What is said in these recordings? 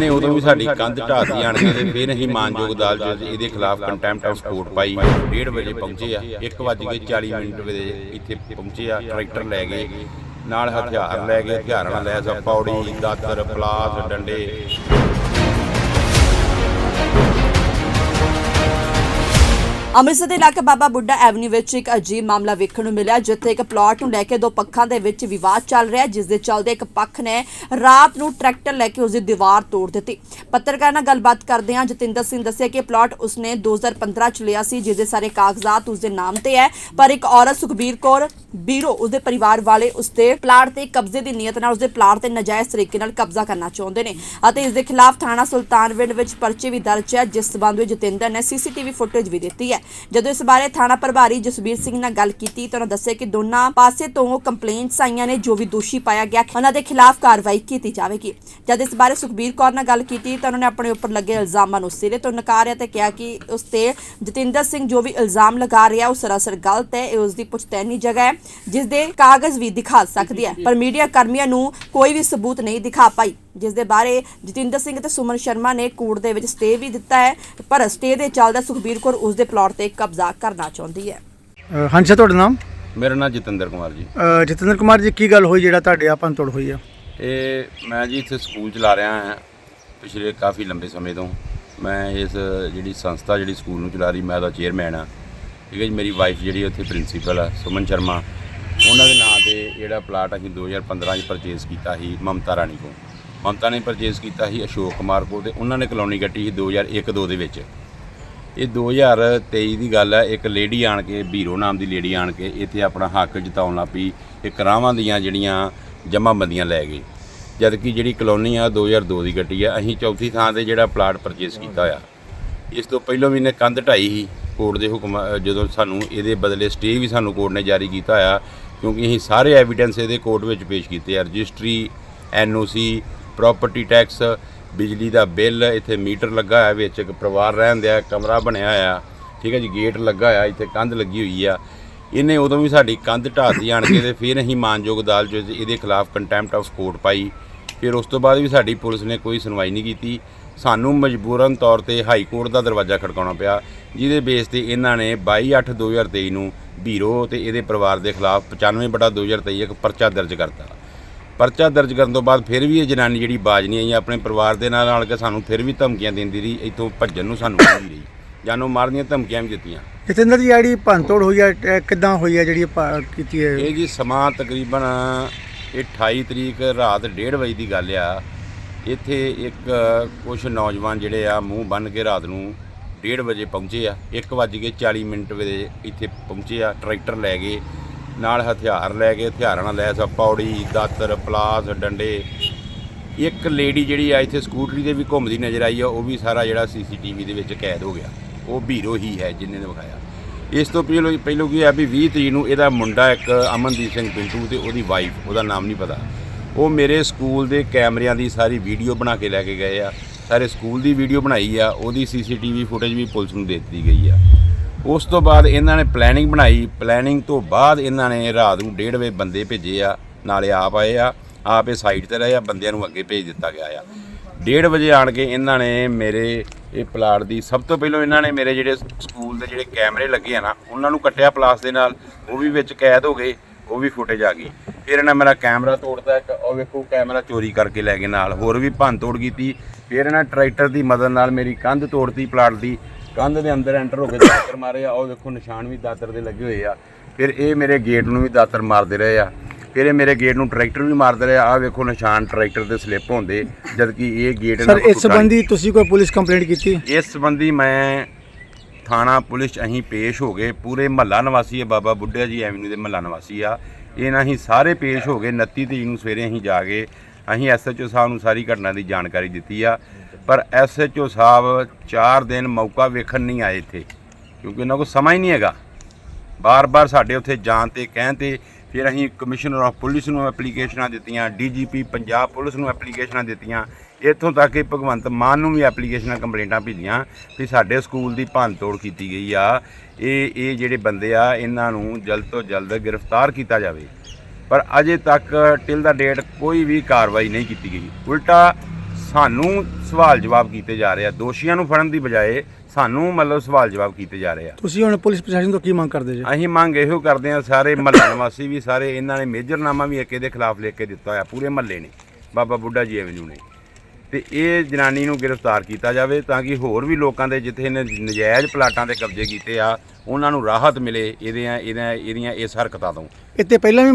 ਇਹਨੇ ਉਦੋਂ ਵੀ ਸਾਡੀ ਕੰਧ ਢਾਹ ਆਣ ਕੇ ਤੇ ਫਿਰ ਅਸੀਂ ਮਾਨਯੋਗ ਅਦਾਲਤ 'ਚ ਇਹਦੇ ਖਿਲਾਫ ਕੰਟੈਂਪਟ ਆਫ ਕੋਰਟ ਪਾਈ। 1:30 ਵਜੇ ਪਹੁੰਚੇ ਆ 1:40 ਮਿੰਟ ਵਜੇ ਇੱਥੇ ਪਹੁੰਚੇ ਆ, ਟਰੈਕਟਰ ਲੈ ਗਏ, ਨਾਲ ਹਥਿਆਰ ਲੈ ਗਏ, ਹਥਿਆਰਾਂ ਲੈ ਲੈਸ ਪੌੜੀ, ਦਾਤਰ, ਪਲਾਸ, ਡੰਡੇ। ਅੰਮ੍ਰਿਤਸਰ ਦੇ ਇਲਾਕੇ ਬਾਬਾ ਬੁੱਢਾ ਐਵਨਿਊ ਵਿੱਚ ਇੱਕ ਅਜੀਬ ਮਾਮਲਾ ਵੇਖਣ ਨੂੰ ਮਿਲਿਆ, ਜਿੱਥੇ ਇੱਕ ਪਲਾਟ ਨੂੰ ਲੈ ਕੇ ਦੋ ਪੱਖਾਂ ਦੇ ਵਿੱਚ ਵਿਵਾਦ ਚੱਲ ਰਿਹਾ ਜਿਸ ਦੇ ਚੱਲਦੇ ਇੱਕ ਪੱਖ ਨੇ ਰਾਤ ਨੂੰ ਟਰੈਕਟਰ ਲੈ ਕੇ ਉਸ ਦੀ ਦੀਵਾਰ ਤੋੜ ਦਿੱਤੀ। ਪੱਤਰਕਾਰ ਨਾਲ ਗੱਲਬਾਤ ਕਰਦੇ ਹਾਂ, ਜਤਿੰਦਰ ਸਿੰਘ ਦੱਸਿਆ ਕਿ ਪਲਾਟ ਉਸਨੇ 2015 ਚ ਲਿਆ ਸੀ ਜਿਸ ਦੇ ਸਾਰੇ ਕਾਗਜ਼ਾਤ ਉਸਦੇ ਨਾਮ ਤੇ ਹੈ, ਪਰ ਇੱਕ ਔਰਤ ਸੁਖਬੀਰ ਕੌਰ ਬੀਰੋ ਉਸਦੇ ਪਰਿਵਾਰ ਵਾਲੇ ਉਸਦੇ ਪਲਾਟ ਤੇ ਕਬਜ਼ੇ ਦੀ ਨੀਅਤ ਨਾਲ ਉਸਦੇ ਪਲਾਟ ਤੇ ਨਜਾਇਜ਼ ਤਰੀਕੇ ਨਾਲ ਕਬਜ਼ਾ ਕਰਨਾ ਚਾਹੁੰਦੇ ਨੇ ਅਤੇ ਇਸ ਦੇ ਖਿਲਾਫ ਥਾਣਾ ਸੁਲਤਾਨਵਿੰਡ ਵਿੱਚ ਪਰਚੇ ਵੀ ਦਰਜ ਹੈ, ਜਿਸ ਸਬੰਧ ਵਿੱਚ ਜਤਿੰਦਰ ਨੇ ਸੀਸੀਟੀਵੀ ਫੁਟੇਜ ਵੀ ਦਿੱਤੀ ਹੈ। ਜਦੋਂ ਇਸ ਬਾਰੇ ਥਾਣਾ ਪ੍ਰਭਾਰੀ ਜਸਬੀਰ ਸਿੰਘ ਨਾਲ ਗੱਲ ਕੀਤੀ ਤਾਂ ਉਹਨਾਂ ਦੱਸਿਆ ਕਿ ਦੋਨਾਂ ਪਾਸੇ ਤੋਂ ਕੰਪਲੇਂਟਸ ਆਈਆਂ ਨੇ, ਜੋ ਵੀ ਦੋਸ਼ੀ ਪਾਇਆ ਗਿਆ, ਉਹਨਾਂ ਦੇ ਖਿਲਾਫ ਕਾਰਵਾਈ ਕੀਤੀ ਜਾਵੇਗੀ। ਜਦ ਇਸ ਬਾਰੇ ਸੁਖਬੀਰ ਕੌਰ ਨਾਲ ਗੱਲ ਕੀਤੀ ਤਾਂ ਉਹਨਾਂ ਨੇ ਆਪਣੇ ਉੱਪਰ ਲੱਗੇ ਇਲਜ਼ਾਮਾਂ ਨੂੰ ਸਿਰੇ ਤੋਂ ਨਕਾਰਿਆ ਤੇ ਕਿਹਾ ਕਿ ਉਸ ਤੇ ਜਤਿੰਦਰ ਸਿੰਘ ਜੋ ਵੀ ਇਲਜ਼ਾਮ ਲਗਾ ਰਿਹਾ, ਉਹ ਸਰਾਸਰ ਗਲਤ ਹੈ, ਇਹ ਉਸ ਦੀ ਪੁਸ਼ਤੈਨੀ ਜਗ੍ਹਾ ਹੈ। ਜਿਸ ਦੇ ਕਾਗਜ਼ ਵੀ ਦਿਖਾ ਸਕਦੀ ਹੈ। ਪਰ ਮੀਡੀਆ ਕਰਮੀਆਂ ਨੂੰ ਕੋਈ ਵੀ ਸਬੂਤ ਨਹੀਂ ਦਿਖਾ ਪਾਈ। ਜਿਸ ਦੇ ਬਾਰੇ ਜਤਿੰਦਰ ਸਿੰਘ ਤੇ ਸੁਮਨ ਸ਼ਰਮਾ ਨੇ ਕੋਰਟ ਦੇ ਵਿੱਚ ਸਟੇ ਵੀ ਦਿੱਤਾ ਹੈ ਪਰ ਸਟੇ ਦੇ ਚੱਲਦਾ ਸੁਖਬੀਰ ਕੌਰ ਉਸ ਦੇ ਪਲਾਟ ਤੇ ਕਬਜ਼ਾ ਕਰਨਾ ਚਾਹੁੰਦੀ ਹੈ। ਹਾਂਜੀ ਸਰ ਤੁਹਾਡਾ ਨਾਮ? ਮੇਰਾ ਨਾਮ ਜਤਿੰਦਰ ਕੁਮਾਰ ਜੀ। ਜਤਿੰਦਰ ਕੁਮਾਰ ਜੀ ਕੀ ਗੱਲ ਹੋਈ ਜਿਹੜਾ ਤੁਹਾਡੇ ਆਪਾਂ ਤੋੜ ਹੋਈ ਆ? ਇਹ ਮੈਂ ਜੀ ਇੱਥੇ ਸਕੂਲ ਚਲਾ ਰਿਹਾ ਹਾਂ ਪਿਛਲੇ ਕਾਫੀ ਲੰਬੇ ਸਮੇਂ ਤੋਂ। ਮੈਂ ਇਸ ਜਿਹੜੀ ਸੰਸਥਾ ਜਿਹੜੀ ਸਕੂਲ ਨੂੰ ਚਲਾ ਰਹੀ ਮੈਂ ਉਹਦਾ ਚੇਅਰਮੈਨ ਆ ਠੀਕ ਹੈ ਜੀ, ਮੇਰੀ ਵਾਈਫ ਜਿਹੜੀ ਉੱਥੇ ਪ੍ਰਿੰਸੀਪਲ ਆ, ਸੁਮਨ ਸ਼ਰਮਾ। ਉਹਨਾਂ ਦੇ ਨਾਂ ਤੇ ਜਿਹੜਾ ਪਲਾਟ ਅਸੀਂ 2015 ਚ ਪਰਚੇਸ ਕੀਤਾ ਸੀ ਮਮਤਾ ਰਾਣੀ ਕੋਲ। ਮਮਤਾ ਨੇ ਪਰਚੇਸ ਕੀਤਾ ਸੀ ਅਸ਼ੋਕ ਕੁਮਾਰ ਕੋਲ ਤੇ ਉਹਨਾਂ ਨੇ ਕਲੋਨੀ ਕੱਟੀ ਸੀ 2001-2 ਦੇ ਵਿੱਚ। ਇਹ 2023 ਦੀ ਗੱਲ ਹੈ ਇੱਕ ਲੇਡੀ ਆਣ ਕੇ, ਬੀਰੋ ਨਾਮ ਦੀ ਲੇਡੀ ਆਣ ਕੇ ਇੱਥੇ ਆਪਣਾ ਹੱਕ ਜਤਾਉਣ ਲੱਗ ਪਈ ਇਹ ਕਰਾਵਾਂ ਦੀਆਂ ਜਿਹੜੀਆਂ ਜਮ੍ਹਾਂਬੰਦੀਆਂ ਲੈ ਗਈ ਜਦ ਕਿ ਜਿਹੜੀ ਕਲੋਨੀ ਆ 2002 ਦੀ ਗੱਟੀ ਆ, ਅਸੀਂ ਚੌਥੀ ਥਾਂ ਤੇ ਜਿਹੜਾ ਪਲਾਟ ਪਰਚੇਸ ਕੀਤਾ ਹੋਇਆ। ਇਸ ਤੋਂ ਪਹਿਲਾਂ ਵੀ ਇਹਨੇ ਕੰਧ ਢਾਈ ਸੀ। ਕੋਰਟ ਦੇ ਹੁਕਮ ਜਦੋਂ ਸਾਨੂੰ ਇਹਦੇ ਬਦਲੇ ਸਟੇ ਵੀ ਸਾਨੂੰ ਕੋਰਟ ਨੇ ਜਾਰੀ ਕੀਤਾ ਹੋਇਆ ਕਿਉਂਕਿ ਅਸੀਂ ਸਾਰੇ ਐਵੀਡੈਂਸ ਇਹਦੇ ਕੋਰਟ ਵਿੱਚ ਪੇਸ਼ ਕੀਤੇ ਆ, ਰਜਿਸਟਰੀ ਐਨਓਸੀ ਪ੍ਰਾਪਰਟੀ ਟੈਕਸ ਬਿਜਲੀ ਦਾ ਬਿੱਲ, ਇੱਥੇ ਮੀਟਰ ਲੱਗਾ ਹੋਇਆ ਵਿੱਚ, ਇੱਕ ਪਰਿਵਾਰ ਰਹਿਣ ਦਿਆ, ਕਮਰਾ ਬਣਿਆ ਹੋਇਆ, ਠੀਕ ਹੈ ਜੀ, ਗੇਟ ਲੱਗਾ ਹੋਇਆ, ਇੱਥੇ ਕੰਧ ਲੱਗੀ ਹੋਈ ਆ। ਇਹਨੇ ਉਦੋਂ ਵੀ ਸਾਡੀ ਕੰਧ ਢਾਤੀ ਆਣ ਕੇ ਤੇ ਫਿਰ ਅਸੀਂ ਮਾਨਯੋਗ ਅਦਾਲਤ ਵਿੱਚ ਇਹਦੇ ਖਿਲਾਫ ਕੰਟੈਂਪਟ ਆਫ ਕੋਰਟ ਪਾਈ। ਫਿਰ ਉਸ ਤੋਂ ਬਾਅਦ ਵੀ ਸਾਡੀ ਪੁਲਿਸ ਨੇ ਕੋਈ ਸੁਣਵਾਈ ਨਹੀਂ ਕੀਤੀ। ਸਾਨੂੰ ਮਜਬੂਰਨ ਤੌਰ ਤੇ ਹਾਈ ਕੋਰਟ ਦਾ ਦਰਵਾਜ਼ਾ ਖੜਕਾਉਣਾ ਪਿਆ ਜਿਹਦੇ ਬੇਸ ਤੇ ਇਹਨਾਂ ਨੇ 22/8/2023 ਨੂੰ ਬੀਰੋ ਤੇ ਇਹਦੇ ਪਰਿਵਾਰ ਦੇ ਖਿਲਾਫ 95/2023 ਇੱਕ ਪਰਚਾ ਦਰਜ ਕਰਤਾ। ਪਰਚਾ ਦਰਜ ਕਰਨ ਤੋਂ ਬਾਅਦ ਫਿਰ ਵੀ ਇਹ ਜਨਾਨੀ ਜਿਹੜੀ ਬਾਜ ਨਹੀਂ ਆਈ ਆਪਣੇ ਪਰਿਵਾਰ ਦੇ ਨਾਲ ਨਾਲ ਕੇ ਸਾਨੂੰ ਫਿਰ ਵੀ ਧਮਕੀਆਂ ਦਿੰਦੀ ਰਹੀ ਇੱਥੋਂ ਭੱਜਣ ਨੂੰ ਸਾਨੂੰ ਕਹਿੰਦੀ ਰਹੀ ਜਾਨੋਂ ਮਾਰਨ ਦੀਆਂ ਧਮਕੀਆਂ ਵੀ ਦਿੱਤੀਆਂ। ਜਤਿੰਦਰ ਜੀ ਜਿਹੜੀ ਭੰਨਤੋੜ ਹੋਈ ਆ ਇਹ ਕਿੱਦਾਂ ਹੋਈ ਆ ਜਿਹੜੀ ਕੀਤੀ ਹੈ ਇਹ ਜੀ ਸਮਾਂ ਤਕਰੀਬਨ ਇਹ 28 ਤਰੀਕ ਰਾਤ 1:30 ਵਜੇ ਦੀ ਗੱਲ ਆ। ਇੱਥੇ ਇੱਕ ਕੁਝ ਨੌਜਵਾਨ ਜਿਹੜੇ ਆ, ਮੂੰਹ ਬੰਨ ਕੇ ਰਾਤ ਨੂੰ 1:30 ਵਜੇ ਪਹੁੰਚੇ ਆ। 1:40 ਮਿੰਟ ਵਜੇ ਇੱਥੇ ਪਹੁੰਚੇ ਆ, ਟਰੈਕਟਰ ਲੈ ਗਏ, ਨਾਲ ਹਥਿਆਰ ਲੈ ਕੇ ਹਥਿਆਰਾਂ ਨਾਲ ਲੈਸ ਆ ਪੌੜੀ, ਦਾਤਰ, ਪਲਾਸ, ਡੰਡੇ। ਇੱਕ ਲੇਡੀ ਜਿਹੜੀ ਆ, ਇੱਥੇ ਸਕੂਟਰੀ ਤੇ ਵੀ ਘੁੰਮਦੀ ਨਜ਼ਰ ਆਈ ਆ, ਉਹ ਵੀ ਸਾਰਾ ਜਿਹੜਾ ਸੀਸੀਟੀਵੀ ਦੇ ਵਿੱਚ ਕੈਦ ਹੋ ਗਿਆ। ਉਹ ਬੀਰੋ ਹੀ ਹੈ ਜਿੰਨੇ ਨੇ ਵਿਖਾਇਆ। ਇਸ ਤੋਂ ਪਹਿਲਾਂ ਪਹਿਲਾਂ ਕੀ ਆ ਵੀ 20 ਤਰੀਕ ਨੂੰ ਇਹਦਾ ਮੁੰਡਾ ਇੱਕ ਅਮਨਦੀਪ ਸਿੰਘ ਪਿੰਟੂ ਤੇ ਉਹਦੀ ਵਾਈਫ ਉਹਦਾ ਨਾਮ ਨਹੀਂ ਪਤਾ। ਉਹ ਮੇਰੇ ਸਕੂਲ ਦੇ ਕੈਮਰਿਆਂ ਦੀ ਸਾਰੀ ਵੀਡੀਓ ਬਣਾ ਕੇ ਲੈ ਕੇ ਗਏ ਆ। ਸਾਰੇ ਸਕੂਲ ਦੀ ਵੀਡੀਓ ਬਣਾਈ ਆ, ਉਹਦੀ ਸੀਸੀਟੀਵੀ ਫੁਟੇਜ ਵੀ ਪੁਲਿਸ ਨੂੰ ਦੇ ਦਿੱਤੀ ਗਈ ਆ। ਉਸ ਤੋਂ ਬਾਅਦ ਇਹਨਾਂ ਨੇ ਪਲੈਨਿੰਗ ਬਣਾਈ। ਪਲੈਨਿੰਗ ਤੋਂ ਬਾਅਦ ਇਹਨਾਂ ਨੇ ਰਾਤ ਨੂੰ 1:30 ਵਜੇ ਬੰਦੇ ਭੇਜੇ ਆ, ਨਾਲੇ ਆਪ ਆਏ ਆ। ਆਪ ਇਹ ਸਾਈਡ ਤੇ ਰਹੇ ਆ, ਬੰਦਿਆਂ ਨੂੰ ਅੱਗੇ ਭੇਜ ਦਿੱਤਾ ਗਿਆ ਆ। 1:30 ਵਜੇ ਆਣ ਕੇ ਇਹਨਾਂ ਨੇ ਮੇਰੇ, ਇਹ ਪਲਾਟ ਦੀ ਸਭ ਤੋਂ ਪਹਿਲਾਂ ਇਹਨਾਂ ਨੇ ਮੇਰੇ ਜਿਹੜੇ ਸਕੂਲ ਦੇ ਜਿਹੜੇ ਕੈਮਰੇ ਲੱਗੇ ਆ ਨਾ, ਉਹਨਾਂ ਨੂੰ ਕੱਟਿਆ ਪਲਾਸ ਦੇ ਨਾਲ। ਉਹ ਵੀ ਵਿੱਚ ਕੈਦ ਹੋ ਗਏ। ਉਹ ਵੀ ਫੁਟੇਜ ਆ ਗਈ। ਫਿਰ ਇਹਨਾਂ ਮੇਰਾ ਕੈਮਰਾ ਤੋੜਦਾ ਇੱਕ ਉਹ ਵੇਖੋ ਕੈਮਰਾ ਚੋਰੀ ਕਰਕੇ ਲੈ ਗਏ ਨਾਲ ਹੋਰ ਵੀ ਭੰਨ ਤੋੜ ਕੀਤੀ। ਫਿਰ ਇਹਨਾਂ ਟਰੈਕਟਰ ਦੀ ਮਦਦ ਨਾਲ ਮੇਰੀ ਕੰਧ ਤੋੜਤੀ ਪਲਾਟ ਦੀ। ਕੰਧ ਦੇ ਅੰਦਰ ਐਂਟਰ ਹੋ ਕੇ ਦਾਤਰ ਮਾਰੇ ਆ ਉਹ ਵੇਖੋ ਨਿਸ਼ਾਨ ਵੀ ਦਾਤਰ ਦੇ ਲੱਗੇ ਹੋਏ ਆ। ਫਿਰ ਇਹ ਮੇਰੇ ਗੇਟ ਨੂੰ ਵੀ ਦਾਤਰ ਮਾਰਦੇ ਰਹੇ ਆ। ਫਿਰ ਇਹ ਮੇਰੇ ਗੇਟ ਨੂੰ ਟਰੈਕਟਰ ਵੀ ਮਾਰਦੇ ਰਹੇ ਆ। ਵੇਖੋ ਨਿਸ਼ਾਨ ਟਰੈਕਟਰ ਦੇ ਸਲਿੱਪ ਹੁੰਦੇ ਜਦ ਕਿ ਇਹ ਗੇਟ ਸਰ ਇਸ। ਸੰਬੰਧੀ ਤੁਸੀਂ ਕੋਈ ਪੁਲਿਸ ਕੰਪਲੇਂਟ ਕੀਤੀ? ਇਸ ਸੰਬੰਧੀ ਮੈਂ ਥਾਣਾ ਪੁਲਿਸ 'ਚ ਅਸੀਂ ਪੇਸ਼ ਹੋ ਗਏ। ਪੂਰੇ ਮਹੱਲਾ ਨਿਵਾਸੀ ਆ ਬਾਬਾ ਬੁੱਢਾ ਜੀ, ਐਵਨਿਊ ਦੇ ਮਹੱਲਾ ਨਿਵਾਸੀ ਆ। ਇਹਨਾਂ ਅਸੀਂ ਸਾਰੇ ਪੇਸ਼ ਹੋ ਗਏ। 29 ਤਰੀਕ ਨੂੰ ਸਵੇਰੇ ਅਸੀਂ ਜਾ ਕੇ ਅਸੀਂ ਐਸਐਚਓ ਸਾਹਿਬ ਨੂੰ ਸਾਰੀ ਘਟਨਾ ਦੀ ਜਾਣਕਾਰੀ ਦਿੱਤੀ ਆ। ਪਰ ਐਸਐਚਓ ਸਾਹਿਬ 4 ਦਿਨ ਮੌਕਾ ਵੇਖਣ ਨਹੀਂ ਆਏ ਇੱਥੇ, ਕਿਉਂਕਿ ਉਹਨਾਂ ਕੋਲ ਸਮਾਂ ਹੀ ਨਹੀਂ ਹੈਗਾ। ਬਾਰ-ਬਾਰ ਸਾਡੇ ਉੱਥੇ ਜਾਣ ਤੇ ਕਹਿਣ ਤੇ ਫਿਰ ਅਸੀਂ ਕਮਿਸ਼ਨਰ ਆਫ ਪੁਲਿਸ ਨੂੰ ਐਪਲੀਕੇਸ਼ਨਾਂ ਦਿੱਤੀਆਂ, ਡੀਜੀਪੀ ਪੰਜਾਬ ਪੁਲਿਸ ਨੂੰ ਐਪਲੀਕੇਸ਼ਨਾਂ ਦਿੱਤੀਆਂ। ਇੱਥੋਂ ਤੱਕ ਕਿ ਭਗਵੰਤ ਮਾਨ ਨੂੰ ਵੀ ਐਪਲੀਕੇਸ਼ਨਾਂ ਕੰਪਲੇਂਟਾਂ ਭੇਜੀਆਂ ਕਿ ਸਾਡੇ ਸਕੂਲ ਦੀ ਭੰਨਤੋੜ ਕੀਤੀ ਗਈ ਆ। ਇਹ ਇਹ ਜਿਹੜੇ ਬੰਦੇ ਆ ਇਹਨਾਂ ਨੂੰ ਜਲਦ ਤੋਂ ਜਲਦ ਗ੍ਰਿਫਤਾਰ ਕੀਤਾ ਜਾਵੇ। ਪਰ ਅਜੇ ਤੱਕ ਟਿਲ ਦਾ ਡੇਟ ਕੋਈ ਵੀ ਕਾਰਵਾਈ ਨਹੀਂ ਕੀਤੀ ਗਈ। ਉਲਟਾ ਸਾਨੂੰ ਸਵਾਲ ਜਵਾਬ ਕੀਤੇ ਜਾ ਰਹੇ ਆ। ਦੋਸ਼ੀਆਂ ਨੂੰ ਫੜਨ ਦੀ ਬਜਾਏ ਸਾਨੂੰ ਮਤਲਬ ਸਵਾਲ ਜਵਾਬ ਕੀਤੇ ਜਾ ਰਹੇ ਆ। ਤੁਸੀਂ ਹੁਣ ਪੁਲਿਸ ਪ੍ਰਸ਼ਾਸਨ ਤੋਂ ਕੀ ਮੰਗ ਕਰਦੇ ਜੀ? ਅਸੀਂ ਮੰਗ ਇਹੋ ਕਰਦੇ ਆ ਸਾਰੇ ਮਹੱਲਾ ਨਿਵਾਸੀ ਵੀ ਸਾਰੇ ਇਹਨਾਂ ਨੇ ਮੇਜਰਨਾਮਾ ਵੀ ਇੱਕ ਇਹਦੇ ਖਿਲਾਫ ਲਿਖ ਕੇ ਦਿੱਤਾ ਹੋਇਆ ਪੂਰੇ ਮਹੱਲੇ ਨੇ। ਬਾਬਾ ਬੁੱਢਾ ਜੀ ਐਵਨਿਊ ਨੇ। ਤੇ ਇਹ ਜਨਾਨੀ ਨੂੰ ਗ੍ਰਿਫਤਾਰ ਕੀਤਾ ਜਾਵੇ ਤਾਂ ਕਿ ਹੋਰ ਵੀ ਲੋਕਾਂ ਦੇ ਜਿੱਥੇ ਇਹਨੇ ਨਜਾਇਜ਼ ਪਲਾਟਾਂ ਤੇ ਕਬਜ਼ੇ ਕੀਤੇ ਆ ਉਹਨਾਂ ਨੂੰ ਰਾਹਤ ਮਿਲੇ ਇਹਦੀਆਂ ਇਹਦੀਆਂ ਇਹਦੀਆਂ ਇਸ ਹਰਕਤਾਂ ਤੋਂ। ਇੱਥੇ ਪਹਿਲਾਂ ਵੀ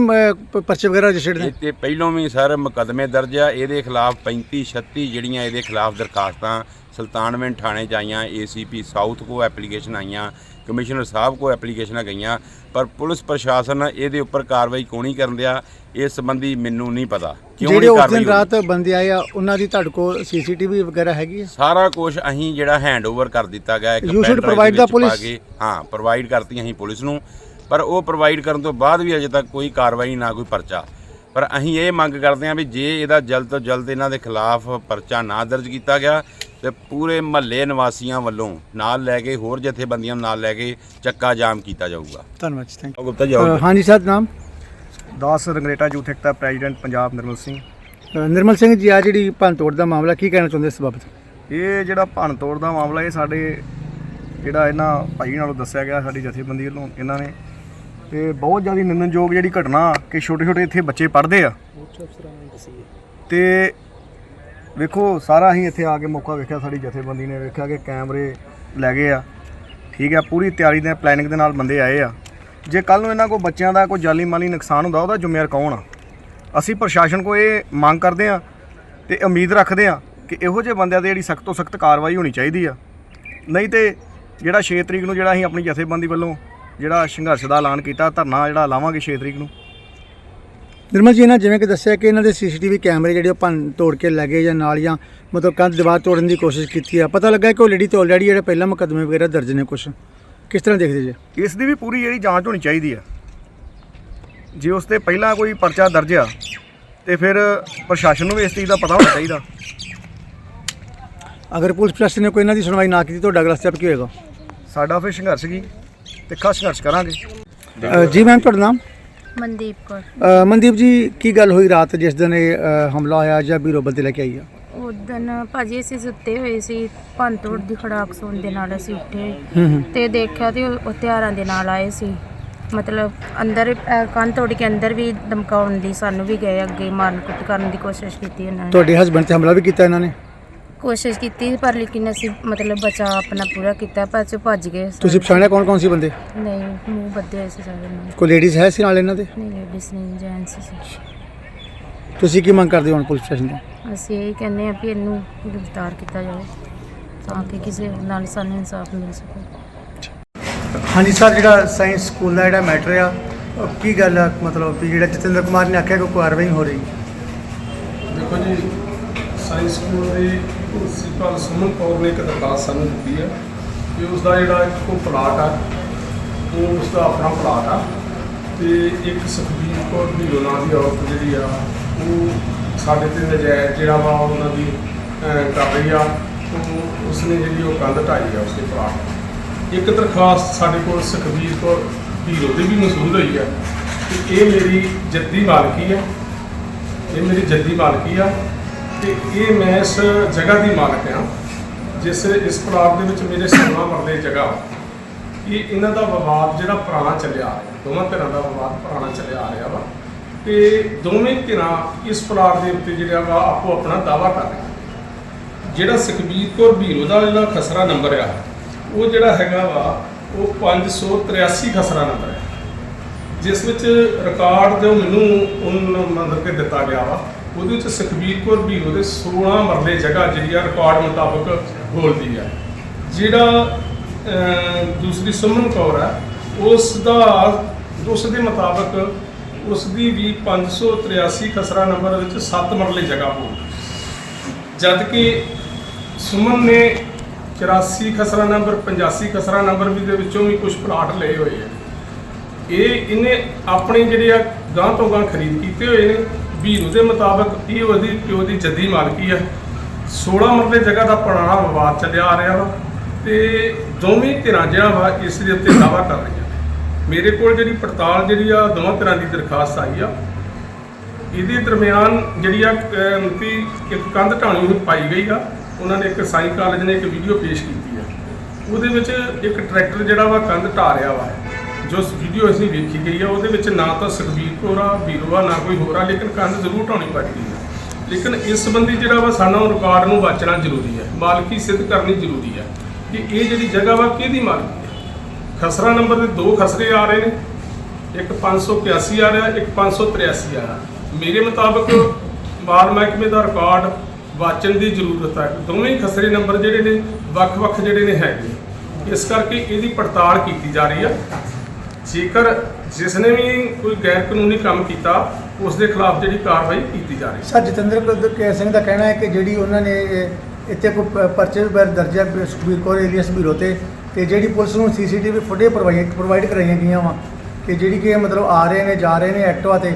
ਪ- ਪਰਚੇ ਵਗੈਰਾ ਰਜਿਸਟਰਡ ਨੇ ਤੇ ਪਹਿਲੋਂ ਵੀ ਸਰ ਮੁਕੱਦਮੇ ਦਰਜ ਆ ਇਹਦੇ ਖਿਲਾਫ 35 36 ਜਿਹੜੀਆਂ ਇਹਦੇ ਖਿਲਾਫ ਦਰਖਾਸਤਾਂ ਸੁਲਤਾਨਵਿੰਡ ਥਾਣੇ ਚ ਆਈਆਂ ਏਸੀਪੀ ਸਾਊਥ ਕੋ ਐਪਲੀਕੇਸ਼ਨ ਆਈਆਂ ਕਮਿਸ਼ਨਰ ਸਾਹਿਬ ਕੋ ਐਪਲੀਕੇਸ਼ਨਾਂ ਗਈਆਂ ਪਰ ਪੁਲਿਸ ਪ੍ਰਸ਼ਾਸਨ ਇਹਦੇ ਉੱਪਰ ਕਾਰਵਾਈ ਨਹੀਂ ਕਰਨ ਦਿਆ ਇਸ ਸੰਬੰਧੀ ਮੈਨੂੰ ਨਹੀਂ ਪਤਾ ਕਿਉਂ ਜਿਹੜੇ ਨਹੀਂ ਉਸ ਦਿਨ? ਰਾਤ ਬੰਦੇ ਆਏ ਆ ਉਹਨਾਂ ਦੀ ਤੁਹਾਡੇ ਕੋਲ ਸੀਸੀਟੀਵੀ ਵਗੈਰਾ ਹੈਗੀ ਸਾਰਾ ਕੁਝ ਅਸੀਂ ਜਿਹੜਾ ਹੈਂਡਓਵਰ ਕਰ ਦਿੱਤਾ ਗਿਆ ਇੱਕ You should pen drive ਦੇ provide the ਵਿੱਚ ਪਾ police. ਕੇ, ਹਾਂ ਪ੍ਰੋਵਾਈਡ ਕਰਤੀ ਅਸੀਂ ਪੁਲਿਸ ਨੂੰ ਪਰ ਉਹ ਪ੍ਰੋਵਾਈਡ ਕਰਨ ਤੋਂ ਬਾਅਦ ਵੀ ਅਜੇ ਤੱਕ ਕੋਈ ਕਾਰਵਾਈ ਨਾ ਕੋਈ ਪਰਚਾ ਪਰ ਅਸੀਂ ਇਹ ਮੰਗ ਕਰਦੇ ਹਾਂ ਵੀ ਜੇ ਇਹਦਾ ਜਲਦ ਤੋਂ ਜਲਦ ਇਹਨਾਂ ਦੇ ਖਿਲਾਫ ਪਰਚਾ ਨਾ ਦਰਜ ਕੀਤਾ ਗਿਆ ਤੇ ਪੂਰੇ ਮਹੱਲੇ ਨਿਵਾਸੀਆਂ ਵੱਲੋਂ ਨਾਲ ਲੈ ਕੇ ਹੋਰ ਜਥੇਬੰਦੀਆਂ ਨੂੰ ਨਾਲ ਲੈ ਕੇ ਚੱਕਾ ਜਾਮ ਕੀਤਾ ਜਾਊਗਾ। ਧੰਨਵਾਦ ਜੀ ਥੈਂਕ ਗੁਪਤਾ ਯੂ ਹਾਂਜੀ ਸਰ ਨਾਮ? Das Rangreta youth Ekta president Punjab Nirmal Singh. ਨਿਰਮਲ ਸਿੰਘ ਜੀ ਆ ਜਿਹੜੀ ਭੰਨ ਤੋੜ ਦਾ ਮਾਮਲਾ ਕੀ ਕਹਿਣਾ ਚਾਹੁੰਦੇ ਇਸ ਬਾਬਤ? ਇਹ ਜਿਹੜਾ ਭੰਨ ਤੋੜ ਦਾ ਮਾਮਲਾ ਇਹ ਸਾਡੇ ਜਿਹੜਾ ਇਹਨਾਂ ਭਾਈ ਨਾਲੋਂ ਦੱਸਿਆ ਗਿਆ ਸਾਡੀ ਜਥੇਬੰਦੀ ਵੱਲੋਂ ਇਹਨਾਂ ਨੇ। ਤੇ ਬਹੁਤ ਜ਼ਿਆਦਾ ਨਿੰਦਨਯੋਗ ਜਿਹੜੀ ਘਟਨਾ ਕਿ ਛੋਟੇ ਛੋਟੇ ਇੱਥੇ ਬੱਚੇ ਪੜ੍ਹਦੇ ਆ। ਤੇ ਵੇਖੋ ਸਾਰਾ ਅਸੀਂ ਇੱਥੇ ਆ ਕੇ ਮੌਕਾ ਵੇਖਿਆ ਸਾਡੀ ਜਥੇਬੰਦੀ ਨੇ ਵੇਖਿਆ ਕਿ ਕੈਮਰੇ ਲੈ ਗਏ ਆ। ਠੀਕ ਹੈ ਪੂਰੀ ਤਿਆਰੀ ਦੇ ਪਲੈਨਿੰਗ ਦੇ ਨਾਲ ਬੰਦੇ ਆਏ ਆ। ਜੇ ਕੱਲ ਨੂੰ ਇਹਨਾਂ ਕੋ ਬੱਚਿਆਂ ਦਾ ਕੋਈ ਜਾਨੀ ਮਾਲੀ ਨੁਕਸਾਨ ਹੁੰਦਾ ਉਹਦਾ ਜ਼ਿੰਮੇਵਾਰ ਕੌਣ ਆ? ਅਸੀਂ ਪ੍ਰਸ਼ਾਸਨ ਕੋ ਇਹ ਮੰਗ ਕਰਦੇ ਆ ਤੇ ਉਮੀਦ ਰੱਖਦੇ ਆ ਕਿ ਇਹੋ ਜਿਹੇ ਬੰਦਿਆਂ ਤੇ ਜਿਹੜੀ ਸਖਤ ਤੋਂ ਸਖਤ ਕਾਰਵਾਈ ਹੋਣੀ ਚਾਹੀਦੀ ਆ। ਨਹੀਂ ਤੇ ਜਿਹੜਾ 6 ਤਰੀਕ ਨੂੰ ਜਿਹੜਾ ਅਸੀਂ ਆਪਣੀ ਜਥੇਬੰਦੀ ਵੱਲੋਂ ਜਿਹੜਾ ਸੰਘਰਸ਼ ਦਾ ਐਲਾਨ ਕੀਤਾ ਧਰਨਾ ਜਿਹੜਾ ਲਾਵਾਂਗੇ 6 ਤਰੀਕ ਨੂੰ। ਨਿਰਮਲ ਜੀ ਇਹਨਾਂ ਜਿਵੇਂ ਕਿ ਦੱਸਿਆ ਕਿ ਇਹਨਾਂ ਦੇ ਸੀਸੀਟੀਵੀ ਕੈਮਰੇ ਜਿਹੜੇ ਉਹ ਭੰਨ ਤੋੜ ਕੇ ਲੱਗੇ ਜਾਂ ਨਾਲ ਜਾਂ ਮਤਲਬ ਕੰਧ ਦੀਵਾਰ ਤੋੜਨ ਦੀ ਕੋਸ਼ਿਸ਼ ਕੀਤੀ ਆ। ਪਤਾ ਲੱਗਾ ਕਿ ਉਹ ਲੇਡੀ ਤੇ ਆਲਰੇਡੀ ਜਿਹੜੇ ਪਹਿਲਾਂ ਮੁਕੱਦਮੇ ਵਗੈਰਾ ਦਰਜ ਨੇ ਕੁਝ ਕਿਸ ਤਰ੍ਹਾਂ ਦੇਖਦੇ ਜੀ? ਇਸ ਦੀ ਵੀ ਪੂਰੀ ਜਿਹੜੀ ਜਾਂਚ ਹੋਣੀ ਚਾਹੀਦੀ ਆ। ਜੇ ਉਸ ਤੇ ਪਹਿਲਾਂ ਕੋਈ ਪਰਚਾ ਦਰਜ ਆ ਤੇ ਫਿਰ ਪ੍ਰਸ਼ਾਸਨ ਨੂੰ ਵੀ ਇਸ ਚੀਜ਼ ਦਾ ਪਤਾ ਹੋਣਾ ਚਾਹੀਦਾ। ਅਗਰ ਪੁਲਿਸ ਪ੍ਰਸ਼ਾਸਨ ਨੇ ਕੋਈ ਇਹਨਾਂ ਦੀ ਸੁਣਵਾਈ ਨਾ ਕੀਤੀ ਤਾਂ ਅਗਲਾ ਸਟੈਪ ਕੀ ਹੋਏਗਾ? ਸਾਡਾ ਫਿਰ ਸੰਘਰਸ਼ ਕੀ? ਤਿੱਖਾ ਸੰਘਰਸ਼ ਕਰਾਂਗੇ। ਜੀ ਮੈਮ ਤੁਹਾਡਾ ਨਾਮ? ਮਨਦੀਪ ਕੌਰ। ਅ, ਮਨਦੀਪ ਜੀ ਕੀ ਗੱਲ ਹੋਈ ਰਾਤ ਜਿਸ ਦਿਨ ਇਹ ਅ, ਹਮਲਾ ਹੋਇਆ ਜਾਂ ਬੀਰੋ ਬੰਦੇ ਲੈ ਕੇ ਆਈ ਆ? ਉਦਨ ਭਾਜੀ ਅਸੀਂ ਸੁੱਤੇ ਹੋਏ ਸੀ ਭੰਤੋੜ ਦੀ ਖੜਾਕ ਸੁਣ ਦੇ ਨਾਲ ਅਸੀਂ ਉੱਠੇ। ਹੂੰ ਹੂੰ। ਤੇ ਦੇਖਿਆ ਤੇ ਉਹ ਹਥਿਆਰਾਂ ਦੇ ਨਾਲ ਆਏ ਸੀ। ਮਤਲਬ ਅੰਦਰ ਅਹ, ਕੰਨ ਤੋੜ ਕੇ ਅੰਦਰ ਵੀ ਧਮਕਾਉਣ ਦੀ ਸਾਨੂੰ ਵੀ ਗਏ ਅੱਗੇ ਮਾਰਨ ਕੁੱਟ ਕਰਨ ਦੀ ਕੋਸ਼ਿਸ਼ ਕੀਤੀ ਉਹਨਾਂ ਨੇ। ਤੁਹਾਡੇ ਹਸਬੰਡ ਤੇ ਹਮਲਾ ਵੀ ਕੀਤਾ ਇਹਨਾਂ ਨੇ? ਕੋਸ਼ਿਸ਼ ਕੀਤੀ ਪਰ ਲੇਕਿਨ ਅਸੀਂ ਮਤਲਬ ਬਚਾ ਆਪਣਾ ਪੂਰਾ ਕੀਤਾ ਪਰ ਚ ਭੱਜ ਗਏ ਸਾਰੇ। ਤੁਸੀਂ ਪਛਾਣਿਆ ਕੌਣ ਕੌਣ ਸੀ ਬੰਦੇ? ਨਹੀਂ ਮੂੰਹ ਬੱਦੇ ਹੋਏ ਸੀ ਸਾਰੇ ਨਾਲ ਕੋਈ ਲੇਡੀਜ਼ ਹੈ ਸੀ ਨਾਲ ਇਹਨਾਂ ਦੇ? ਨਹੀਂ ਲੇਡੀਜ਼ ਨਹੀਂ ਜੈਂਟਸ ਸੀ ਤੁਸੀਂ ਕੀ ਮੰਗ ਕਰਦੇ ਹੋ ਹੁਣ ਪੁਲਿਸ ਪ੍ਰਸ਼ਾਸਨ ਤੋਂ? ਅਸੀਂ ਇਹ ਕਹਿੰਦੇ ਆ ਵੀ ਇਹਨੂੰ ਗ੍ਰਿਫਤਾਰ ਕੀਤਾ ਜਾਵੇ ਤਾਂ ਕਿ ਕਿਸੇ ਨਾਲ ਸਾਨੂੰ ਇਨਸਾਫ ਮਿਲ ਸਕੇ। ਹਾਂਜੀ ਸਰ ਜਿਹੜਾ ਸਾਇੰਸ ਸਕੂਲ ਦਾ ਜਿਹੜਾ ਮੈਟਰ ਆ ਉਹ ਕੀ ਗੱਲ ਆ? ਮਤਲਬ ਵੀ ਜਿਹੜਾ ਜਤਿੰਦਰ ਕੁਮਾਰ ਨੇ ਆਖਿਆ ਕਿ ਕੋਈ ਕਾਰਵਾਈ ਨਹੀਂ ਹੋ ਰਹੀ। ਦੇਖੋ ਜੀ ਸਾਇੰਸ ਸਕੂਲ ਦੀ ਪ੍ਰਿੰਸੀਪਲ ਸੁਮਨ ਕੌਰ ਨੇ ਇੱਕ ਦਰਖਾਸਤ ਸਾਨੂੰ ਦਿੱਤੀ ਹੈ ਕਿ ਉਸ ਦਾ ਜਿਹੜਾ ਇੱਕ ਉਹ ਪਲਾਟ ਆ, ਉਹ ਉਸ ਦਾ ਆਪਣਾ ਪਲਾਟ ਆ ਤੇ ਇੱਕ ਸੁਖਬੀਰ ਕੌਰ ਦੀ ਨਾਂ ਦੀ ਔਰਤ ਜਿਹੜੀ ਆ, ਉਹ ਸਾਡੇ ਤੇ ਨਜਾਇਜ਼ ਜਿਹੜਾ ਵਾ ਉਹਨਾਂ ਦੀ ਕਰ ਰਹੀ ਆ, ਉਹ ਉਸਨੇ ਜਿਹੜੀ ਉਹ ਕੰਧ ਢਾਈ ਆ ਉਸਦੇ ਪਲਾਟ ਇੱਕ ਦਰਖਾਸਤ ਸਾਡੇ ਕੋਲ ਸੁਖਬੀਰ ਕੌਰ ਹੀਰੋ ਦੀ ਵੀ ਮਸੂਲ ਹੋਈ ਆ ਕਿ ਇਹ ਮੇਰੀ ਜੱਦੀ ਮਾਲਕੀ ਆ, ਇਹ ਮੇਰੀ ਜੱਦੀ ਮਾਲਕੀ ਆ ਤੇ ਇਹ ਮੈਂ ਇਸ ਜਗ੍ਹਾ ਦੀ ਮਾਲਕ ਹਾਂ, ਜਿਸ ਇਸ ਪਲਾਟ ਦੇ ਵਿੱਚ ਮੇਰੇ ਸੋਨਾ ਮਰਲੇ ਜਗ੍ਹਾ ਵਾ। ਇਹ ਇਹਨਾਂ ਦਾ ਵਿਵਾਦ ਜਿਹੜਾ ਪੁਰਾਣਾ ਚੱਲਿਆ ਆ ਰਿਹਾ, ਦੋਵਾਂ ਧਿਰਾਂ ਦਾ ਵਿਵਾਦ ਪੁਰਾਣਾ ਚੱਲਿਆ ਆ ਰਿਹਾ ਵਾ। ਤੇ ਦੋਵੇਂ ਧਿਰਾਂ ਇਸ ਪਲਾਟ ਦੇ ਉੱਤੇ ਜਿਹੜਾ ਵਾ, ਆਪੋ ਆਪਣਾ ਦਾਵਾ ਕਰ ਰਹੀਆਂ ਜਿਹੜਾ ਸੁਖਬੀਰ ਕੌਰ ਬੀਰੋ ਦਾ ਜਿਹੜਾ ਖਸਰਾ ਨੰਬਰ ਆ, ਉਹ ਜਿਹੜਾ ਹੈਗਾ ਵਾ, ਉਹ 583 ਖਸਰਾ ਨੰਬਰ ਹੈ ਜਿਸ ਵਿੱਚ ਰਿਕਾਰਡ ਜੋ ਮੈਨੂੰ ਉਹ ਮਤਲਬ ਕਿ ਦਿੱਤਾ ਗਿਆ ਵਾ। ਉਹਦੇ ਵਿੱਚ ਸੁਖਬੀਰ ਕੌਰ ਬੀਰੋ ਦੇ 16 ਮਰਲੇ ਜਗ੍ਹਾ ਜਿਹੜੀ ਆ ਰਿਕਾਰਡ ਮੁਤਾਬਕ ਬੋਲਦੀ ਆ। ਜਿਹੜਾ ਦੂਸਰੀ ਸੁਮਨ ਕੌਰ ਆ, ਉਸ ਦਾ, ਉਸ ਦੇ ਮੁਤਾਬਕ ਉਸ ਦੀ ਵੀ 583 ਖਸਰਾ ਨੰਬਰ ਵਿੱਚ 7 ਮਰਲੇ ਜਗ੍ਹਾ ਬੋਲਦੀ ਜਦ ਕਿ ਸੁਮਨ ਨੇ 84 ਖਸਰਾ ਨੰਬਰ 85 ਖਸਰਾ ਨੰਬਰ ਵੀ ਦੇ ਵਿੱਚੋਂ ਵੀ ਕੁਝ ਪਲਾਟ ਲਏ ਹੋਏ ਆ। ਇਹ, ਇਹਨੇ ਆਪਣੇ ਜਿਹੜੇ ਆ ਗਾਂ ਤੋਂ ਗਾਂ ਖਰੀਦ ਕੀਤੇ ਹੋਏ ਨੇ। ਵੀਰੂ ਦੇ ਮੁਤਾਬਕ ਇਹ ਉਹਦੀ ਪਿਓ ਦੀ ਜੱਦੀ ਮਾਲਕੀ ਆ 16 ਮਰਲੇ ਜਗ੍ਹਾ ਦਾ ਪੁਰਾਣਾ ਵਿਵਾਦ ਚੱਲਿਆ ਆ ਰਿਹਾ ਵਾ ਤੇ ਦੋਵੇਂ ਧਿਰਾਂ ਜਿਹੜਾ ਵਾ ਇਸ ਦੇ ਉੱਤੇ ਦਾਵਾ ਕਰ ਰਹੀਆਂ ਮੇਰੇ ਕੋਲ ਜਿਹੜੀ ਪੜਤਾਲ ਜਿਹੜੀ ਆ ਦੋਵਾਂ ਧਿਰਾਂ ਦੀ ਦਰਖਾਸਤ ਆਈ ਆ। ਇਹਦੇ ਦਰਮਿਆਨ ਜਿਹੜੀ ਆ ਅਹ, ਇੱਕ ਕੰਧ ਢਾਣੀ ਹੋਈ ਪਾਈ ਗਈ ਆ। ਉਹਨਾਂ ਨੇ ਇੱਕ ਸਾਈ ਕਾਲਜ ਨੇ ਇੱਕ ਵੀਡੀਓ ਪੇਸ਼ ਕੀਤੀ ਆ। ਉਹਦੇ ਵਿੱਚ ਇੱਕ ਟਰੈਕਟਰ ਜਿਹੜਾ ਵਾ ਕੰਧ ਢਾ ਰਿਹਾ ਵਾ। ਜੋ ਵੀਡੀਓ ਅਸੀਂ ਵੇਖੀ ਗਈ ਆ, ਉਹਦੇ ਵਿੱਚ ਨਾ ਤਾਂ ਸੁਖਬੀਰ ਕੌਰ ਆ ਵੀਰੋ ਆ ਨਾ ਕੋਈ ਹੋਰ ਆ, ਲੇਕਿਨ ਕੰਨ ਜ਼ਰੂਰ ਢਾਉਣੀ ਪੈ ਗਈ ਆ। ਲੇਕਿਨ ਇਸ ਸੰਬੰਧੀ ਜਿਹੜਾ ਵਾ ਸਾਨੂੰ ਰਿਕਾਰਡ ਨੂੰ ਵਾਚਣਾ ਜ਼ਰੂਰੀ ਹੈ ਮਾਲਕੀ ਸਿੱਧ ਕਰਨੀ ਜ਼ਰੂਰੀ ਹੈ ਕਿ ਇਹ ਜਿਹੜੀ ਜਗ੍ਹਾ ਵਾ ਕਿਹਦੀ ਮਾਲਕੀ ਹੈ ਖਸਰਾ ਨੰਬਰ ਦੇ ਦੋ ਖਸਰੇ ਆ ਰਹੇ ਨੇ, ਇੱਕ 581 ਆ ਰਿਹਾ, ਇੱਕ 583 ਆ ਰਿਹਾ। ਮੇਰੇ ਮੁਤਾਬਕ ਬਾਲ ਮਹਿਕਮੇ ਦਾ ਰਿਕਾਰਡ ਵਾਚਣ ਦੀ ਜ਼ਰੂਰਤ ਹੈ ਦੋਵੇਂ ਖਸਰੇ ਨੰਬਰ ਜਿਹੜੇ ਨੇ, ਵੱਖ-ਵੱਖ ਜਿਹੜੇ ਨੇ ਹੈਗੇ ਇਸ ਕਰਕੇ ਇਹਦੀ ਪੜਤਾਲ ਕੀਤੀ ਜਾ ਰਹੀ ਆ। ਜੇਕਰ ਜਿਸ ਨੇ ਵੀ ਕੋਈ ਗੈਰ ਕਾਨੂੰਨੀ ਕੰਮ ਕੀਤਾ ਉਸ ਦੇ ਖਿਲਾਫ ਜਿਹੜੀ ਕਾਰਵਾਈ ਕੀਤੀ ਜਾ ਰਹੀ ਹੈ। ਸਰ ਜਤਿੰਦਰ ਕੁਲਦੀਪ ਸਿੰਘ ਦਾ ਕਹਿਣਾ ਹੈ ਕਿ ਜਿਹੜੀ ਉਹਨਾਂ ਨੇ ਇੱਥੇ ਪ- ਪਰਚੇ ਵਗੈਰਾ ਦਰਜ ਸੁਖਬੀਰ ਕੌਰ ਏਲੀਅਸ ਬੀਰੋ ਤੇ ਤੇ ਜਿਹੜੀ ਪੁਲਿਸ ਨੂੰ ਸੀਸੀਟੀਵੀ ਫੁਟੇਜ ਪ੍ਰੋਵਾਈਡ ਪ੍ਰੋਵਾਈਡ ਕਰਾਈਆਂ ਗਈਆਂ ਵਾ ਕਿ ਜਿਹੜੀ ਕਿ ਮਤਲਬ ਆ ਰਹੇ ਨੇ ਜਾ ਰਹੇ ਨੇ ਐਕਟਿਵਾ ਤੇ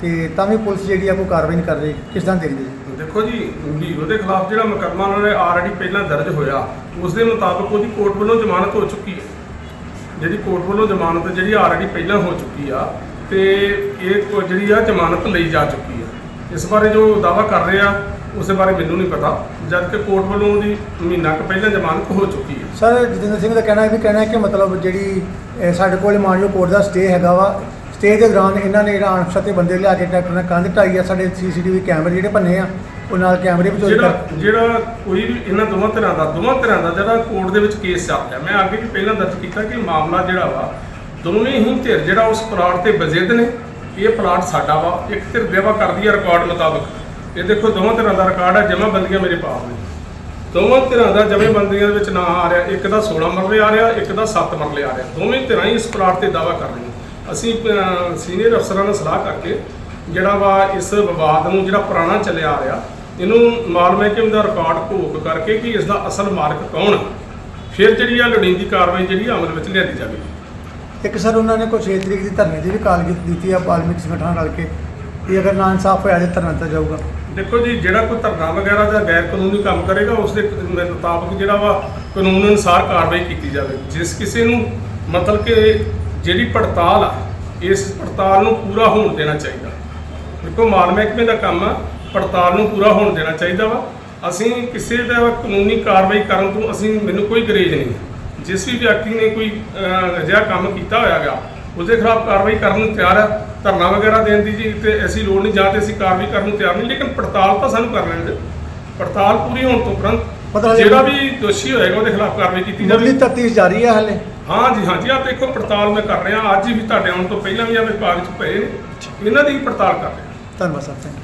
ਤੇ ਤਾਂ ਵੀ ਪੁਲਿਸ ਜਿਹੜੀ ਆ ਕੋਈ ਕਾਰਵਾਈ ਨਹੀਂ ਕਰ ਰਹੀ। ਕਿਸ ਤਰ੍ਹਾਂ ਦੇਖਦੇ ਜੀ ਦੇਖੋ ਜੀ ਹੀਰੋ ਦੇ ਖਿਲਾਫ ਜਿਹੜਾ ਮੁਕੱਦਮਾ ਉਹਨਾਂ ਨੇ ਆਲਰੇਡੀ ਪਹਿਲਾਂ ਦਰਜ ਹੋਇਆ ਉਸ ਦੇ ਮੁਤਾਬਕ ਉਹਦੀ ਕੋਰਟ ਵੱਲੋਂ ਜ਼ਮਾਨਤ ਹੋ ਚੁੱਕੀ ਹੈ। ਜਿਹੜੀ ਕੋਰਟ ਵੱਲੋਂ ਜ਼ਮਾਨਤ ਜਿਹੜੀ ਆਲਰੇਡੀ ਪਹਿਲਾਂ ਹੋ ਚੁੱਕੀ ਆ ਤੇ ਇਹ ਜਿਹੜੀ ਆ ਜ਼ਮਾਨਤ ਲਈ ਜਾ ਚੁੱਕੀ ਆ। ਇਸ ਬਾਰੇ ਜੋ ਦਾਵਾ ਕਰ ਰਹੇ ਆ, ਉਸ ਬਾਰੇ ਮੈਨੂੰ ਨਹੀਂ ਪਤਾ ਜਦ ਕਿ ਕੋਰਟ ਵੱਲੋਂ ਦੀ ਮਹੀਨਾ ਕੁ ਪਹਿਲਾਂ ਜ਼ਮਾਨਤ ਹੋ ਚੁੱਕੀ ਹੈ ਸਰ, ਜਤਿੰਦਰ ਸਿੰਘ ਦਾ ਕਹਿਣਾ ਇਹ ਵੀ ਕਹਿਣਾ ਹੈ ਕਿ ਮਤਲਬ ਜਿਹੜੀ ਸਾਡੇ ਕੋਲ ਮਾਨਯੋਗ ਕੋਰਟ ਦਾ ਸਟੇ ਹੈਗਾ ਵਾ, ਸਟੇ ਦੇ ਦੌਰਾਨ ਇਹਨਾਂ ਨੇ ਜਿਹੜਾ ਅਣਪਛਾਤੇ ਬੰਦੇ ਲਿਆ ਕੇ ਟਰੈਕਟਰ ਨਾਲ ਕੰਧ ਢਾਈ ਆ, ਸਾਡੇ ਸੀਸੀਟੀਵੀ ਕੈਮਰੇ ਜਿਹੜੇ ਭੰਨੇ ਆ ਉਹ ਨਾਲ ਕੈਮਰੇ ਵੀ ਚੋਰੀ ਜਿਹੜਾ ਕਰ ਜਿਹੜਾ ਕੋਈ ਵੀ ਇਹਨਾਂ ਦੋਵਾਂ ਧਿਰਾਂ ਦਾ ਦੋਵਾਂ ਧਿਰਾਂ ਦਾ ਜਿਹੜਾ ਕੋਰਟ ਦੇ ਵਿੱਚ ਕੇਸ ਚੱਲ ਰਿਹਾ। ਮੈਂ ਅੱਗੇ ਵੀ ਪਹਿਲਾਂ ਦਰਜ ਕੀਤਾ ਕਿ ਮਾਮਲਾ ਜਿਹੜਾ ਵਾ ਦੋਵੇਂ ਹੀ ਧਿਰ ਜਿਹੜਾ ਉਸ ਪਲਾਟ ਤੇ ਬਜ਼ਿੱਦ ਨੇ ਇਹ ਪਲਾਟ ਸਾਡਾ ਵਾ। ਇੱਕ ਧਿਰ ਦੇਵਾ ਕਰਦੀ ਹੈ ਰਿਕਾਰਡ ਮੁਤਾਬਕ। ਇਹ ਦੇਖੋ ਦੋਵਾਂ ਧਿਰਾਂ ਦਾ ਰਿਕਾਰਡ ਹੈ ਜਮ੍ਹਾਂ ਬੰਦੀਆਂ ਮੇਰੇ ਪਾਸ ਨੇ। ਦੋਵਾਂ ਧਿਰਾਂ ਦਾ ਜਮ੍ਹਾਂ ਬੰਦੀਆਂ ਦੇ ਵਿੱਚ ਨਾਂ ਆ ਰਿਹਾ ਇੱਕ ਦਾ 16 ਮਰਲੇ ਆ ਰਿਹਾ ਇੱਕ ਦਾ 7 ਮਰਲੇ ਆ ਰਿਹਾ। ਦੋਵੇਂ ਧਿਰਾਂ ਹੀ ਇਸ ਪਲਾਟ ਤੇ ਦਾਵਾ ਕਰ ਰਹੀਆਂ ਅਸੀਂ ਸੀਨੀਅਰ ਅਫਸਰਾਂ ਨਾਲ ਸਲਾਹ ਕਰਕੇ ਜਿਹੜਾ ਵਾ ਇਸ ਵਿਵਾਦ ਨੂੰ ਜਿਹੜਾ ਪੁਰਾਣਾ ਚੱਲਿਆ ਆ ਰਿਹਾ ਇਹਨੂੰ ਮਾਲ ਮਹਿਕਮੇ ਦਾ ਰਿਕਾਰਡ ਭੋਗ ਕਰਕੇ ਕਿ ਇਸ ਦਾ ਅਸਲ ਮਾਲਕ ਕੌਣ ਆ। ਫਿਰ ਜਿਹੜੀ ਆ ਲੋੜੀਂਦੀ ਕਾਰਵਾਈ ਜਿਹੜੀ ਅਮਲ ਵਿੱਚ ਲਿਆਂਦੀ ਜਾਵੇਗੀ। ਇੱਕ ਸਰ ਉਹਨਾਂ ਨੇ ਕੋਈ 6 ਤਰੀਕ ਦੀ ਧਰਨੇ ਦੀ ਵੀ ਕਾਲ ਕੀਤੀ ਦਿੱਤੀ ਆ ਬਾਲਮਿਕ ਸੰਗਠਨ ਨਾਲ ਕੇ। ਕਿ ਅਗਰ ਨਾ ਇਨਸਾਫ ਹੋਇਆ ਤੇ ਧਰਨਾ ਦਿੱਤਾ ਜਾਊਗਾ। ਦੇਖੋ ਜੀ ਜਿਹੜਾ ਕੋਈ ਧਰਨਾ ਵਗੈਰਾ ਜਾਂ ਗੈਰ ਕਾਨੂੰਨੀ ਕੰਮ ਕਰੇਗਾ ਉਸ ਦੇ ਮੁਤਾਬਕ ਜਿਹੜਾ ਵਾ ਕਾਨੂੰਨ ਅਨੁਸਾਰ ਕਾਰਵਾਈ ਕੀਤੀ ਜਾਵੇ। ਜਿਸ ਕਿਸੇ ਨੂੰ ਮਤਲਬ ਕਿ ਜਿਹੜੀ ਪੜਤਾਲ ਆ ਇਸ ਪੜਤਾਲ ਨੂੰ ਪੂਰਾ ਹੋਣ ਦੇਣਾ ਚਾਹੀਦਾ। ਦੇਖੋ ਮਾਲ ਮਹਿਕਮੇ ਦਾ ਕੰਮ ਆ ਪੜਤਾਲ ਨੂੰ ਪੂਰਾ ਹੋਣ ਦੇਣਾ ਚਾਹੀਦਾ ਵਾ। ਅਸੀਂ ਕਿਸੇ ਦਾ ਕਾਨੂੰਨੀ ਕਾਰਵਾਈ ਕਰਨ ਤੋਂ ਅਸੀਂ ਮੈਨੂੰ ਕੋਈ ਗਰੇਜ ਨਹੀਂ। ਜਿਸ ਵੀ ਵਿਅਕਤੀ ਨੇ ਕੋਈ ਅਜਿਹਾ ਕੰਮ ਕੀਤਾ ਹੋਇਆਗਾ ਉਹਦੇ ਖਿਲਾਫ ਕਾਰਵਾਈ ਕਰਨ ਨੂੰ ਤਿਆਰ ਹੈ ਧਰਨਾ ਵਗੈਰਾ ਦੇਣ ਦੀ ਜੀ ਤੇ ਐਸੀ ਲੋੜ ਨਹੀਂ ਜਾਂ ਤੇ ਅਸੀਂ ਕਾਰਵਾਈ ਕਰਨ ਨੂੰ ਤਿਆਰ ਨਹੀਂ ਲੇਕਿਨ ਪੜਤਾਲ ਤਾਂ ਸਾਨੂੰ ਕਰ ਲੈਣ ਦਿਓ ਪੜਤਾਲ ਪੂਰੀ ਹੋਣ ਤੋਂ ਉਪਰੰਤ ਜਿਹੜਾ ਵੀ ਦੋਸ਼ੀ ਹੋਏਗਾ ਉਹਦੇ ਖਿਲਾਫ ਕਾਰਵਾਈ ਕੀਤੀ ਮੁੱਢਲੀ ਜਾਵੇਗੀ ਤਫਤੀਸ਼ ਜਾਰੀ ਹੈ ਹਾਲੇ। ਹਾਂ ਜੀ ਹਾਂ ਜੀ ਆ ਦੇਖੋ ਪੜਤਾਲ ਮੈਂ ਕਰ ਰਿਹਾ ਅੱਜ ਹੀ ਵੀ ਤੁਹਾਡੇ ਆਉਣ ਤੋਂ ਪਹਿਲਾਂ ਵੀ ਆ ਵਿਭਾਗ ਚ ਪਏ ਇਹਨਾਂ ਦੀ ਪੜਤਾਲ ਕਰ ਰਿਹਾ। ਧੰਨਵਾਦ ਸਰ ਥੈਂਕ